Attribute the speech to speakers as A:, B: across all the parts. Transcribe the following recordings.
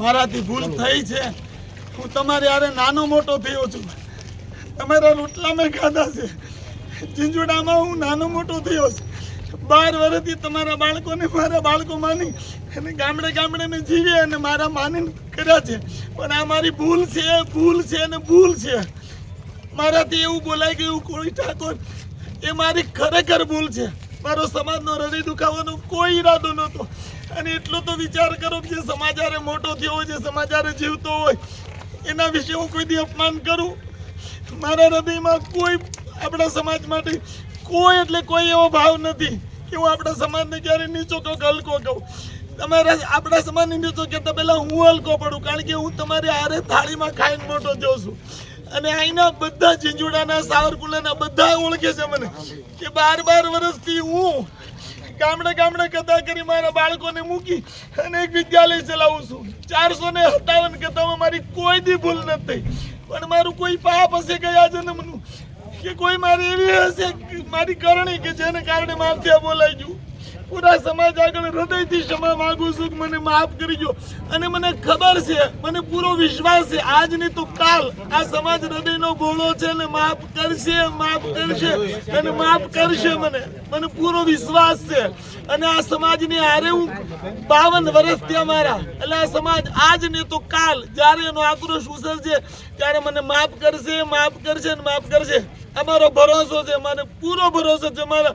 A: મારાથી ભૂલ થઈ છે. હું તમારે યારે નાનો મોટો થયો છું. તમારા રોટલા મેં ખાધા છે. ઝીંઝુડામાં હું નાનો મોટો થયો છું. બાર વર્ષથી તમારા બાળકોને મારા બાળકો માની અને ગામડે ગામડે મેં જીવ્યા અને મારા માનીને કર્યા છે. પણ આ મારી ભૂલ છે ભૂલ છે અને ભૂલ છે. મારાથી એવું બોલાઈ ગયું કોઈ ઠાકોર, એ મારી ખરેખર ભૂલ છે. મારો સમાજનો હૃદય દુખાવાનો કોઈ ઈરાદો નહોતો. અને એટલો તો વિચાર કરો કે સમાચારે મોટો થયો હોય, જે સમાચારે જીવતો હોય, એના વિશે હું કોઈ દી અપમાન કરું? મારા હૃદયમાં કોઈ, આપણા સમાજ માટે કોઈ એટલે કોઈ એવો ભાવ નથી કે હું આપણા સમાજને ક્યારે નીચો કહું હલકો કહું. તમારા, આપણા સમાજને નીચો કહેતા પહેલાં હું હલકો પડું, કારણ કે હું તમારી હારે થાળીમાં ખાઈને મોટો થયો છું. અને અહીંના બધા ઝીંઝુડાના સાવરકુલાના બધા ઓળખે છે મને. કે બાર બાર વર્ષથી હું ગામડે ગામડે કથા કરી મારા બાળકોને મૂકી અને એક વિદ્યાલય ચલાવું છું. ચારસો ને સત્તાવન કથામાં મારી કોઈ દી ભૂલ નથી પણ મારું કોઈ પાપ હશે ગયા જન્મનું? કે કોઈ મારી એવી હશે મારી કરણી કે જેને કારણે મારથી બોલાઈ ગયું? પૂરા સમાજ આગળ હૃદયથી ક્ષમા માંગુ છું કે મને માફ કરી દો. અને મને ખબર છે, મને પૂરો વિશ્વાસ છે આજ નહીં તો કાલ આ સમાજ હૃદયનો ગોળો છે અને માફ કરશે માફ કરશે, અને માફ કરશે મને. મને પૂરો વિશ્વાસ છે. અને આ સમાજની હારે હું બાવન વર્ષ ત્યાં મારા. એટલે આ સમાજ આજ નહીં તો કાલ, જ્યારે એનો આક્રોશ ઉસરશે ત્યારે મને માફ કરશે માફ કરશે અને માફ કરશે. અમારો ભરોસો છે, મને પૂરો ભરોસો છે, મારા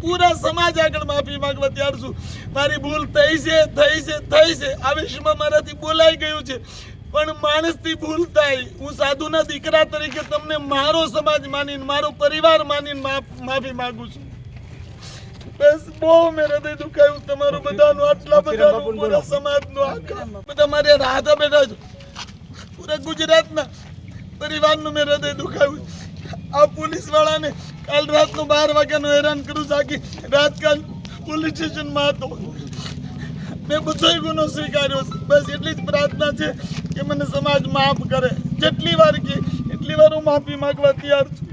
A: પૂરા સમાજ આગળ માફી માંગવા તૈયાર છું. મારી ભૂલ થઈ છે થઈ છે થઈ છે. આ મારાથી બોલાઈ ગયું છે. પણ માણસથી ભૂલ થાય. હું સાધુના દીકરા તરીકે તમને મારો સમાજ માનીને મારો પરિવાર માનીને માફ- માફી માંગુ છું. બસ બહુ મેં હૃદય દુખાયું. તમારું બધાનું આટલા બધાનું પૂરા સમાજનું આખા બધા મારે રાધા બેઠા છો. પૂરા ગુજરાતના પરિવારનું મેં હૃદય દુખાયું. આ પોલીસ વાળાને કાલ રાતનો બાર વાગ્યાનો હેરાન કરું સાકી રાત કાલ પોલીસ સ્ટેશનમાં હતો. મેં બધો ગુનો સ્વીકાર્યો બસ એટલી જ પ્રાર્થના છે કે મને સમાજ માફ કરે. જેટલી વાર કે, એટલી વાર હું માફી માંગવા તૈયાર છું.